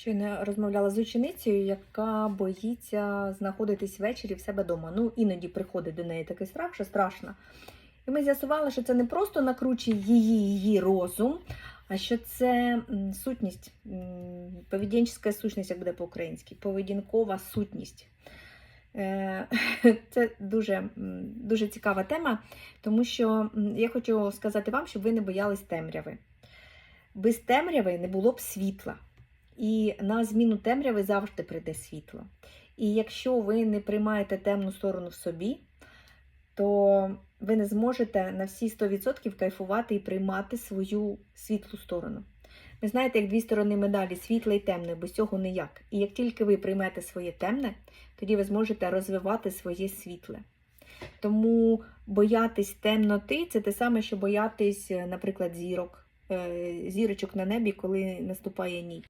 Щойно розмовляла з ученицею, яка боїться знаходитись ввечері в себе вдома. Ну, іноді приходить до неї такий страх, що страшно. І ми з'ясували, що це не просто накручує її, її розум, а що це сутність, поведінча сутність, як буде по-українськи, поведінкова сутність. Е, Це дуже, дуже цікава тема, тому що я хочу сказати вам, щоб ви не боялись темряви. Без темряви не було б світла. І на зміну темряви завжди прийде світло. І якщо ви не приймаєте темну сторону в собі, то ви не зможете на всі 100% кайфувати і приймати свою світлу сторону. Ви знаєте, як дві сторони медалі світле і темне, без цього ніяк. І як тільки ви приймете своє темне, тоді ви зможете розвивати своє світле. Тому боятись темноти це те саме, що боятись, наприклад, зірок, е, зірочок на небі, коли наступає ніч.